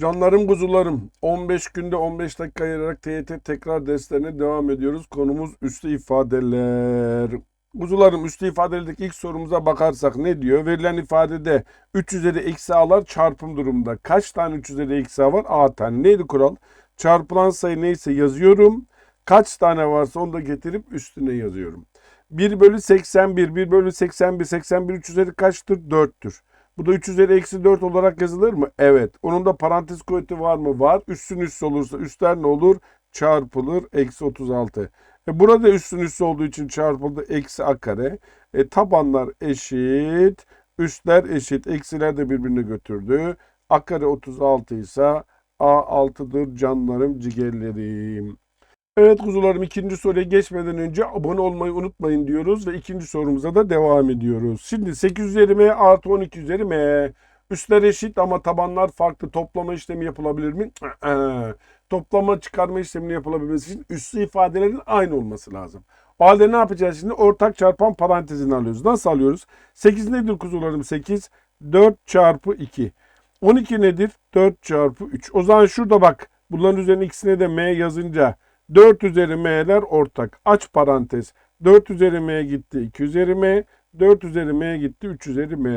Canlarım kuzularım 15 günde 15 dakika ayırarak TYT tekrar derslerine devam ediyoruz. Konumuz üslü ifadeler. Kuzularım üslü ifadelerdeki ilk sorumuza bakarsak ne diyor? Verilen ifadede 3 üzeri eksi a'lar çarpım durumunda. Kaç tane 3 üzeri eksi a var? A tane. Neydi kural? Çarpılan sayı neyse yazıyorum. Kaç tane varsa onu da getirip üstüne yazıyorum. 1 bölü 81, 1 bölü 81, 81 3 üzeri kaçtır? 4'tür. Bu da 3 üzeri eksi 4 olarak yazılır mı? Evet. Onun da parantez kuvveti var mı? Var. Üstün üst olursa üstler ne olur? Çarpılır. Eksi 36. E burada üstün üst olduğu için çarpıldı. Eksi a kare. E tabanlar eşit. Üstler eşit. Eksiler de birbirini götürdü. A kare 36 ise A 6'dır canlarım ciğerlerim. Evet kuzularım ikinci soruya geçmeden önce abone olmayı unutmayın diyoruz ve ikinci sorumuza da devam ediyoruz. Şimdi 8 üzeri m artı 12 üzeri m. Üstler eşit ama tabanlar farklı. Toplama işlemi yapılabilir mi? Toplama çıkarma işlemini yapılabilmesi için üslü ifadelerin aynı olması lazım. O halde ne yapacağız şimdi? Ortak çarpan parantezini alıyoruz. Nasıl alıyoruz? 8 nedir kuzularım? 8. 4 çarpı 2. 12 nedir? 4 çarpı 3. O zaman şurada bak. Bunların üzerine ikisine de m yazınca 4 üzeri m'ler ortak. Aç parantez. 4 üzeri m gitti 2 üzeri m. 4 üzeri m gitti 3 üzeri m.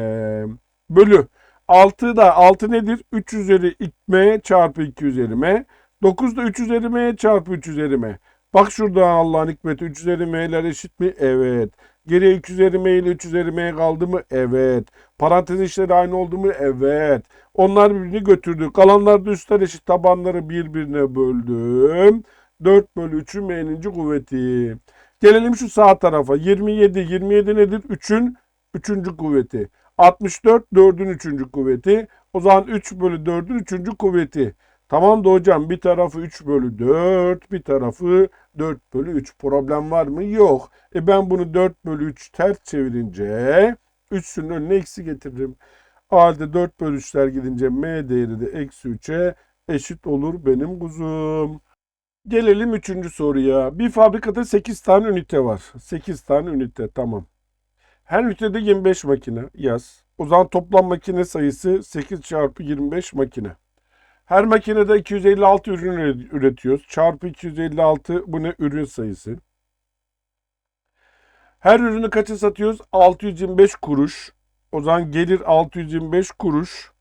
Bölü. 6 da 6 nedir? 3 üzeri m çarpı 2 üzeri m. 9 da 3 üzeri m çarpı 3 üzeri m. Bak şurada Allah'ın hikmeti 3 üzeri m'ler eşit mi? Evet. Geriye 2 üzeri m ile 3 üzeri m kaldı mı? Evet. Parantez işleri aynı oldu mu? Evet. Onlar birbirini götürdü. Kalanlar da üstler eşit tabanları birbirine böldüm. 4 bölü 3'ün m'ninci kuvveti. Gelelim şu sağ tarafa. 27. 27 nedir? 3'ün 3. kuvveti. 64 4'ün 3. kuvveti. O zaman 3 bölü 4'ün 3. kuvveti. Tamam da hocam bir tarafı 3 bölü 4, bir tarafı 4 bölü 3. Problem var mı? Yok. E ben bunu 4 bölü 3 ters çevirince 3'ün önüne eksi getiririm. O halde 4 bölü 3'ler gidince m değeri de eksi 3'e eşit olur benim kuzum. Gelelim üçüncü soruya. Bir fabrikada 8 tane ünite var. 8 tane ünite tamam. Her ünitede 25 makine yaz. O zaman toplam makine sayısı 8 çarpı 25 makine. Her makinede 256 ürün üretiyoruz. Çarpı 256 bu ne ürün sayısı. Her ürünü kaça satıyoruz? 625 kuruş. O zaman gelir 625 kuruş.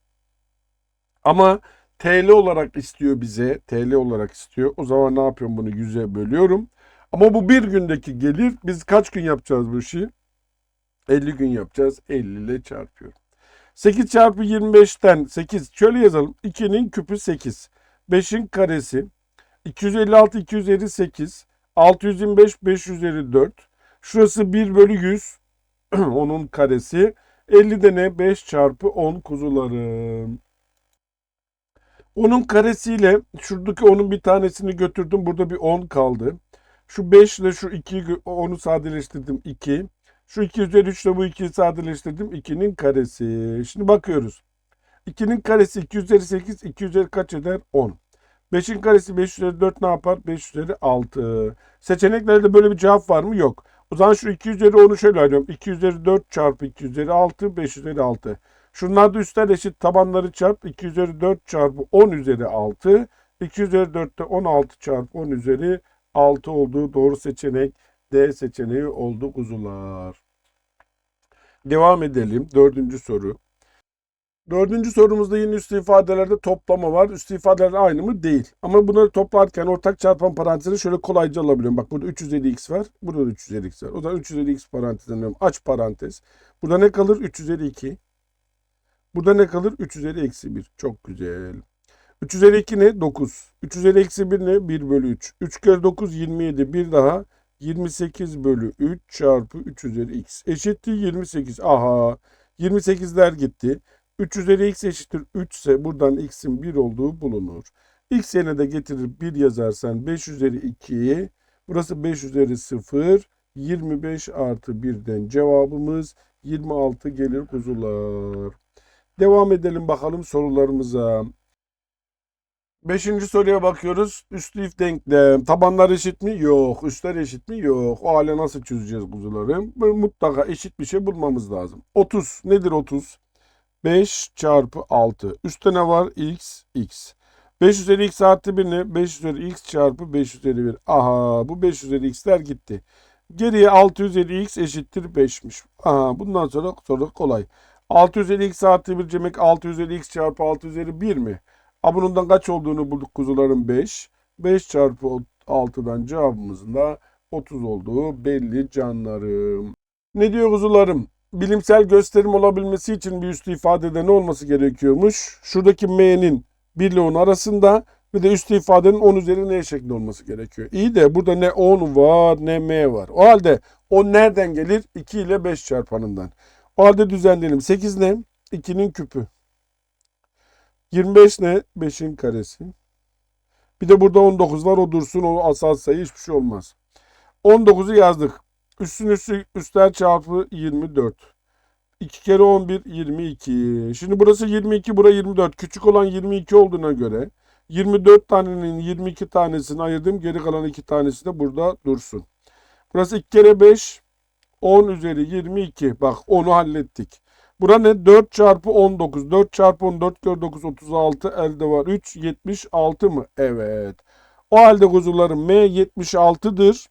Ama TL olarak istiyor bize. TL olarak istiyor. O zaman ne yapıyorum bunu 100'e bölüyorum. Ama bu bir gündeki gelir. Biz kaç gün yapacağız bu işi? 50 gün yapacağız. 50 ile çarpıyorum. 8 çarpı 25'ten 8 şöyle yazalım. 2'nin küpü 8. 5'in karesi. 256 258. 625 554. Şurası 1 bölü 100. Onun karesi. 50 de ne? 5 çarpı 10 kuzularım. Onun karesiyle şuradaki onun bir tanesini götürdüm. Burada bir 10 kaldı. Şu 5 ile şu 2'yi 10'u sadeleştirdim 2. Şu 2 üzeri 3 ile bu 2'yi sadeleştirdim. 2'nin karesi. Şimdi bakıyoruz. 2'nin karesi 2 üzeri 8. 2 üzeri kaç eder? 10. 5'in karesi 5 üzeri 4 ne yapar? 5 üzeri 6. Seçeneklerde böyle bir cevap var mı? Yok. O zaman şu 2 üzeri 10'u şöyle alıyorum. 2 üzeri 4 çarpı 2 üzeri 6. 5 üzeri 6. Şunlar da üstler eşit tabanları çarp 2 üzeri 4 çarpı 10 üzeri 6. 2 üzeri 4 de 16 çarpı 10 üzeri 6 olduğu doğru seçenek D seçeneği oldu kuzular. Devam edelim. Dördüncü soru. Dördüncü sorumuzda yine üstü ifadelerde toplama var. Üstü ifadeler aynı mı? Değil. Ama bunları toplarken ortak çarpan parantezini şöyle kolayca alabiliyorum. Bak burada 3 üzeri x var. Burada da 3 üzeri x var. O zaman 3 üzeri x parantezini. Aç parantez. Burada ne kalır? 3 üzeri 2. Burada ne kalır? 3 üzeri eksi 1. Çok güzel. 3 üzeri 2 ne? 9. 3 üzeri eksi 1 ne? 1 bölü 3. 3 kere 9 27. Bir daha 28 bölü 3 çarpı 3 üzeri x eşittir 28. Aha 28'ler gitti. 3 üzeri x eşittir 3 ise buradan x'in 1 olduğu bulunur. x yerine de getirip 1 yazarsan 5 üzeri 2 burası 5 üzeri 0 25 artı 1'den cevabımız 26 gelir kuzular. Devam edelim bakalım sorularımıza. Beşinci soruya bakıyoruz. Üslü if denklem. Tabanlar eşit mi? Yok. Üstler eşit mi? Yok. O hale nasıl çözeceğiz kuzularım? Mutlaka eşit bir şey bulmamız lazım. 30. Nedir 30? 5 çarpı 6. Üstte ne var? X, X. 5 üzeri X artı 1 ne? 5 üzeri X çarpı 5 üzeri 1. Aha bu 5 üzeri X'ler gitti. Geriye 6 üzeri X eşittir 5'miş. Aha bundan sonra soru kolay. 6 üzeri X artı 1 demek 6 üzeri X çarpı 6 üzeri 1 mi? Ha bunun kaç olduğunu bulduk kuzuların 5. 5 çarpı 6'dan cevabımızın da 30 olduğu belli canlarım. Ne diyor kuzularım? Bilimsel gösterim olabilmesi için bir üstü ifadede ne olması gerekiyormuş? Şuradaki m'nin 1 ile 10 arasında ve de üstü ifadenin 10 üzeri n şeklinde olması gerekiyor. İyi de burada ne 10 var ne m var. O halde 10 nereden gelir? 2 ile 5 çarpanından. O halde düzenleyelim. 8 ne? 2'nin küpü. 25 ne? 5'in karesi. Bir de burada 19 var. O dursun. O asal sayı hiçbir şey olmaz. 19'u yazdık. Üstün üstü üstler çarpı 24. 2 kere 11 22. Şimdi burası 22 bura 24. Küçük olan 22 olduğuna göre 24 tanenin 22 tanesini ayırdım. Geri kalan 2 tanesi de burada dursun. Burası 2 kere 5 10 üzeri 22. Bak 10'u hallettik. Bura ne? 4 çarpı 19. 4 çarpı 14 kere 9 36. Elde var 3. 76 mı? Evet. O halde kuzularım M 76'dır.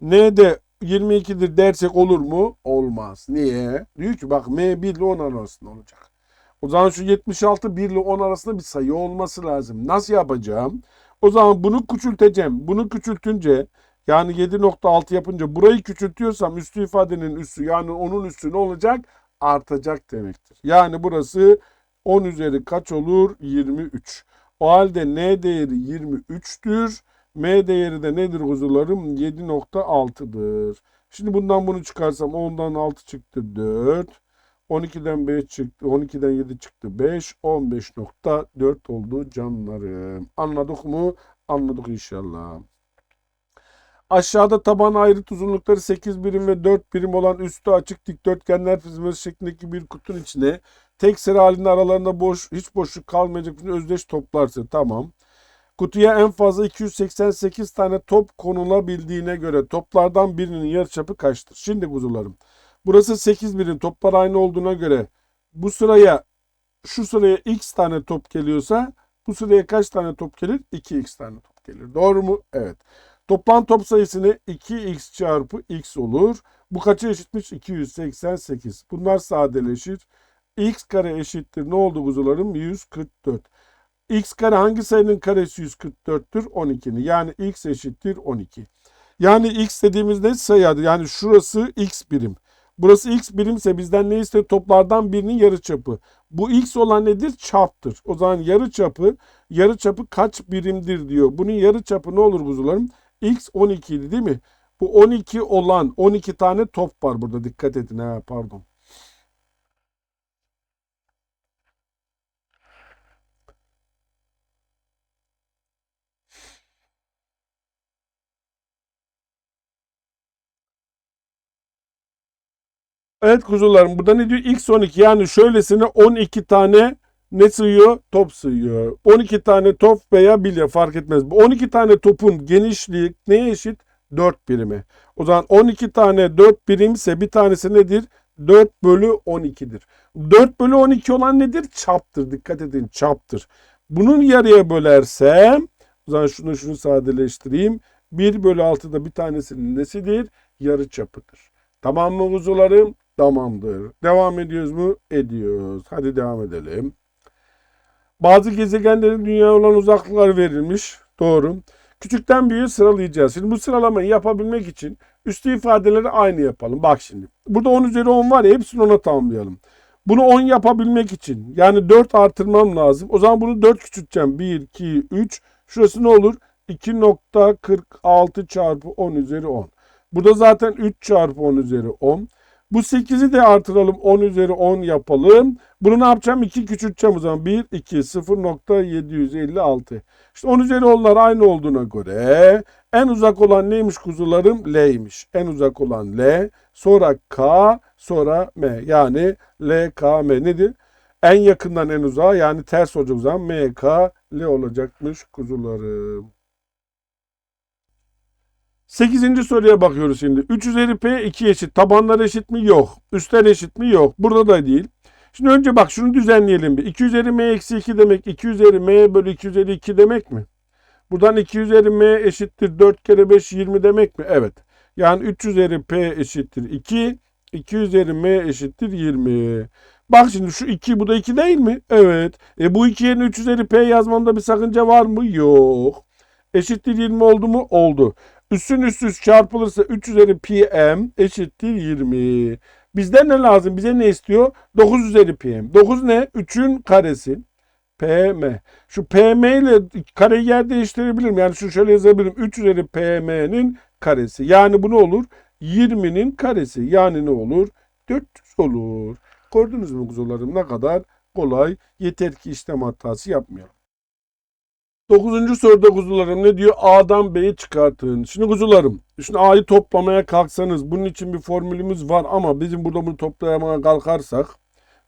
N de 22'dir dersek olur mu? Olmaz. Niye? Diyor ki bak M 1 ile 10 arasında olacak. O zaman şu 76 1 ile 10 arasında bir sayı olması lazım. Nasıl yapacağım? O zaman bunu küçülteceğim. Bunu küçültünce yani 7.6 yapınca burayı küçültüyorsam üstü ifadenin üssü yani onun üssü ne olacak? Artacak demektir. Yani burası 10 üzeri kaç olur? 23. O halde n değeri 23'tür. M değeri de nedir kuzularım? 7.6'dır. Şimdi bundan bunu çıkarsam 10'dan 6 çıktı 4. 12'den 5 çıktı. 12'den 7 çıktı 5. 15.4 oldu canlarım. Anladık mı? Anladık inşallah. Aşağıda taban ayrıt uzunlukları 8 birim ve 4 birim olan üstü açık dikdörtgenler prizması şeklindeki bir kutunun içine tek sıra halinde aralarında boş hiç boşluk kalmayacak bir özdeş toplarsın. Tamam. Kutuya en fazla 288 tane top konulabildiğine göre toplardan birinin yarıçapı kaçtır? Şimdi kuzularım. Burası 8 birim toplar aynı olduğuna göre bu sıraya şu sıraya x tane top geliyorsa bu sıraya kaç tane top gelir? 2x tane top gelir. Doğru mu? Evet. Toplam top sayısını 2x çarpı x olur. Bu kaça eşitmiş? 288. Bunlar sadeleşir. x kare eşittir. Ne oldu kuzularım? 144. x kare hangi sayının karesi 144'tür? 12'ni. Yani x eşittir 12. Yani x dediğimiz ne sayıdır? Yani şurası x birim. Burası x birimse bizden ne istiyor? Toplardan birinin yarıçapı. Bu x olan nedir? Çaptır. O zaman yarıçapı, yarıçapı kaç birimdir diyor. Bunun yarıçapı ne olur kuzularım? X 12 idi değil mi? Bu 12 olan 12 tane top var burada. Dikkat edin ha pardon. Evet kuzularım burada ne diyor? X 12 yani şöylesine 12 tane ne sığıyor? Top sığıyor. 12 tane top veya bilye fark etmez. Bu 12 tane topun genişliği neye eşit? 4 birime. O zaman 12 tane 4 birimse bir tanesi nedir? 4 bölü 12'dir. 4 bölü 12 olan nedir? Çaptır. Dikkat edin çaptır. Bunun yarıya bölersem o zaman şunu şunu sadeleştireyim. 1 bölü 6'da bir tanesinin nesidir? Yarı çapıdır. Tamam mı kuzularım? Tamamdır. Devam ediyoruz mu? Ediyoruz. Hadi devam edelim. Bazı gezegenlerin dünya olan uzaklıklar verilmiş. Doğru. Küçükten büyüğe sıralayacağız. Şimdi bu sıralamayı yapabilmek için üstü ifadeleri aynı yapalım. Bak şimdi. Burada 10 üzeri 10 var ya hepsini ona tamamlayalım. Bunu 10 yapabilmek için yani 4 artırmam lazım. O zaman bunu 4 küçülteceğim. 1, 2, 3. Şurası ne olur? 2.46 çarpı 10 üzeri 10. Burada zaten 3 çarpı 10 üzeri 10. Bu 8'i de artıralım 10 üzeri 10 yapalım. Bunu ne yapacağım? 2 küçülteceğim o zaman. 1, 2, 0.756. İşte 10 üzeri 10'lar aynı olduğuna göre en uzak olan neymiş kuzularım? L'ymiş. En uzak olan L, sonra K, sonra M. Yani L, K, M nedir? En yakından en uzağa yani ters olacak o zaman M, K, L olacakmış kuzularım. 8. soruya bakıyoruz şimdi. 3 üzeri P 2 eşit. Tabanlar eşit mi? Yok. Üstler eşit mi? Yok. Burada da değil. Şimdi önce bak şunu düzenleyelim bir. 2 üzeri m eksi 2 demek 2 üzeri m bölü 2 üzeri 2 demek mi? Buradan 2 üzeri m eşittir 4 kere 5 20 demek mi? Evet. Yani 3 üzeri p eşittir 2. 2 üzeri m eşittir 20. Bak şimdi şu 2 bu da 2 değil mi? Evet. E bu 2 yerine 3 üzeri p yazmamda bir sakınca var mı? Yok. Eşittir 20 oldu mu? Oldu. Üstün üst üst çarpılırsa 3 üzeri pm eşittir 20. Bizden ne lazım? Bize ne istiyor? 9 üzeri pm. 9 ne? 3'ün karesi. pm. Şu pm ile kareyi yer değiştirebilirim. Yani şu şöyle yazabilirim. 3 üzeri pm'nin karesi. Yani bu ne olur? 20'nin karesi. Yani ne olur? 400 olur. Gördünüz mü kuzularım ne kadar kolay. Yeter ki işlem hatası yapmayalım. Dokuzuncu soruda kuzularım ne diyor? A'dan B'yi çıkartın. Şimdi kuzularım, şimdi A'yı toplamaya kalksanız bunun için bir formülümüz var ama bizim burada bunu toplamaya kalkarsak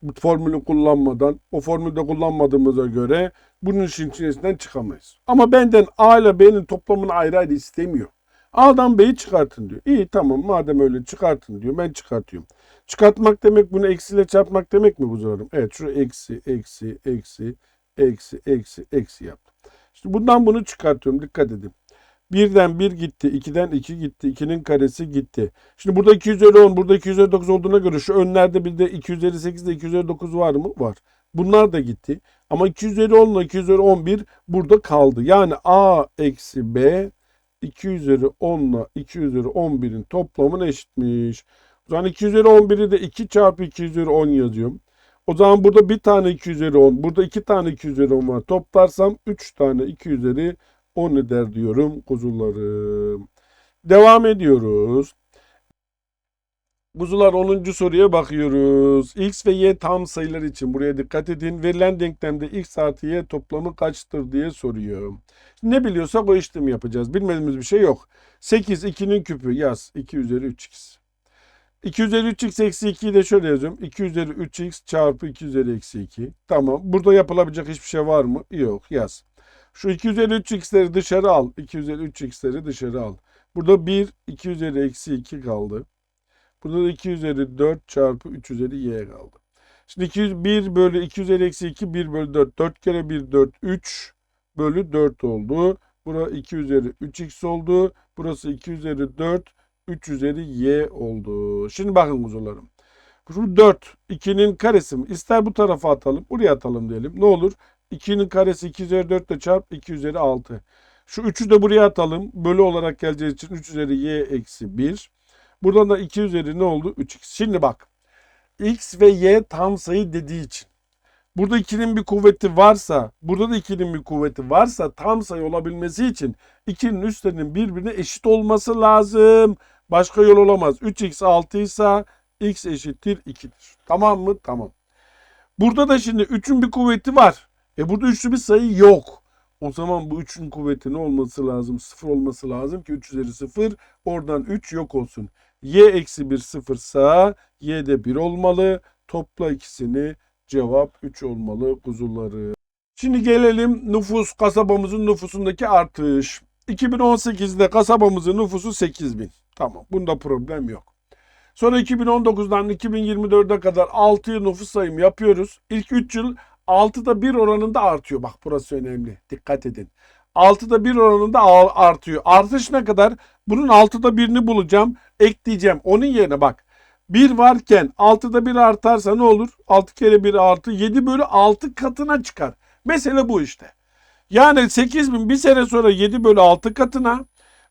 bu formülü kullanmadan, o formülü de kullanmadığımıza göre bunun işin içerisinden çıkamayız. Ama benden A ile B'nin toplamını ayrı ayrı istemiyor. A'dan B'yi çıkartın diyor. İyi tamam madem öyle çıkartın diyor. Ben çıkartıyorum. Çıkartmak demek bunu eksiyle çarpmak demek mi kuzularım? Evet şu eksi, eksi, eksi, eksi, eksi, eksi yaptım. Şimdi bundan bunu çıkartıyorum. Dikkat edin. Birden 1 gitti. 2'den 2 gitti. 2'nin karesi gitti. Şimdi burada 2 üzeri 10, burada 2 üzeri 9 olduğuna göre şu önlerde bir de 2 üzeri 8 ile 2 üzeri 9 var mı? Var. Bunlar da gitti. Ama 2 üzeri 10 ile 2 üzeri 11 burada kaldı. Yani A eksi B 2 üzeri 10 ile 2 üzeri 11'in toplamına eşitmiş. O zaman 2 üzeri 11'i de 2 çarpı 2 üzeri 10 yazıyorum. O zaman burada bir tane 2 üzeri 10, burada iki tane 2 üzeri 10 var. Toplarsam 3 tane 2 üzeri 10 eder diyorum kuzularım. Devam ediyoruz. Kuzular 10. soruya bakıyoruz. X ve Y tam sayılar için buraya dikkat edin. Verilen denklemde X artı Y toplamı kaçtır diye soruyor. Ne biliyorsak o işlemi yapacağız. Bilmediğimiz bir şey yok. 8 2'nin küpü yaz. 2 üzeri 3x. 2 üzeri 3x eksi 2'yi de şöyle yazıyorum. 2 üzeri 3x çarpı 2 üzeri eksi 2. Tamam. Burada yapılabilecek hiçbir şey var mı? Yok. Yaz. Şu 2 üzeri 3x'leri dışarı al. 2 üzeri 3x'leri dışarı al. Burada 1, 2 üzeri eksi 2 kaldı. Burada da 2 üzeri 4 çarpı 3 üzeri y kaldı. Şimdi 200, 1 bölü 2 üzeri eksi 2, 1 bölü 4. 4 kere 1, 4, 3 bölü 4 oldu. Bura 2 üzeri 3x oldu. Burası 2 üzeri 4, 3 üzeri y oldu. Şimdi bakın kuzularım. Şu 4, 2'nin karesi mi? İster bu tarafa atalım, buraya atalım diyelim. Ne olur? 2'nin karesi 2 üzeri 4 ile çarp 2 üzeri 6. Şu 3'ü de buraya atalım. Bölü olarak geleceği için 3 üzeri y eksi 1. Buradan da 2 üzeri ne oldu? 3x. Şimdi bak. x ve y tam sayı dediği için. Burada 2'nin bir kuvveti varsa, burada da 2'nin bir kuvveti varsa tam sayı olabilmesi için 2'nin üstlerinin birbirine eşit olması lazım. Başka yol olamaz. 3x 6 ise x eşittir 2'dir. Tamam mı? Tamam. Burada da şimdi 3'ün bir kuvveti var. E burada üçlü bir sayı yok. O zaman bu 3'ün kuvveti ne olması lazım? 0 olması lazım ki 3 üzeri 0. Oradan 3 yok olsun. y eksi 1 sıfırsa y de 1 olmalı. Topla ikisini cevap 3 olmalı kuzuları. Şimdi gelelim nüfus kasabamızın nüfusundaki artış. 2018'de kasabamızın nüfusu 8000. Tamam bunda problem yok. Sonra 2019'dan 2024'e kadar 6 yıl nüfus sayımı yapıyoruz. İlk 3 yıl 6'da 1 oranında artıyor. Bak burası önemli. Dikkat edin. 6'da 1 oranında artıyor. Artış ne kadar? Bunun 6'da 1'ini bulacağım. Ekleyeceğim. Onun yerine bak. 1 varken 6'da 1 artarsa ne olur? 6 kere 1 artı 7 bölü 6 katına çıkar. Mesele bu işte. Yani 8000 bir sene sonra 7 bölü 6 katına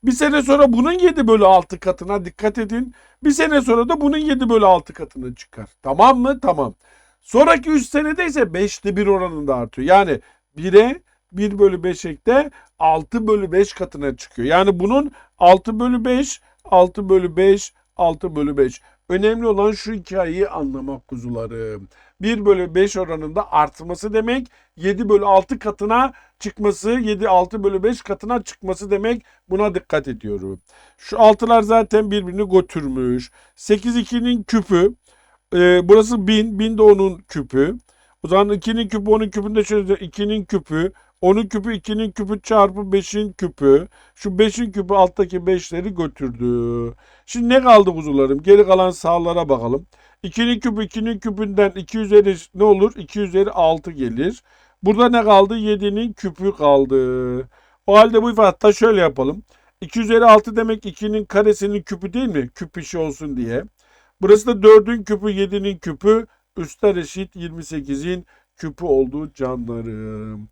bir sene sonra bunun 7 bölü 6 katına dikkat edin. Bir sene sonra da bunun 7 bölü 6 katına çıkar. Tamam mı? Tamam. Sonraki 3 senede ise 5'te 1 oranında artıyor. Yani 1'e 1 bölü 5 ekte 6 bölü 5 katına çıkıyor. Yani bunun 6 bölü 5, 6 bölü 5, 6 bölü 5. Önemli olan şu hikayeyi anlamak kuzularım. 1 bölü 5 oranında artması demek 7 bölü 6 katına çıkması 7 6 bölü 5 katına çıkması demek buna dikkat ediyorum. Şu altılar zaten birbirini götürmüş. 8 2'nin küpü e, burası 1000 1000 de onun küpü. O zaman 2'nin küpü onun küpünde şöyle 2'nin küpü 10'un küpü 2'nin küpü çarpı 5'in küpü. Şu 5'in küpü alttaki 5'leri götürdü. Şimdi ne kaldı kuzularım? Geri kalan sağlara bakalım. 2'nin küpü 2'nin küpünden 2 üzeri ne olur? 2 üzeri 6 gelir. Burada ne kaldı? 7'nin küpü kaldı. O halde bu ifadeyi şöyle yapalım. 2 üzeri 6 demek 2'nin karesinin küpü değil mi? Küp işi olsun diye. Burası da 4'ün küpü 7'nin küpü. Üstler eşit 28'in küpü olduğu canlarım.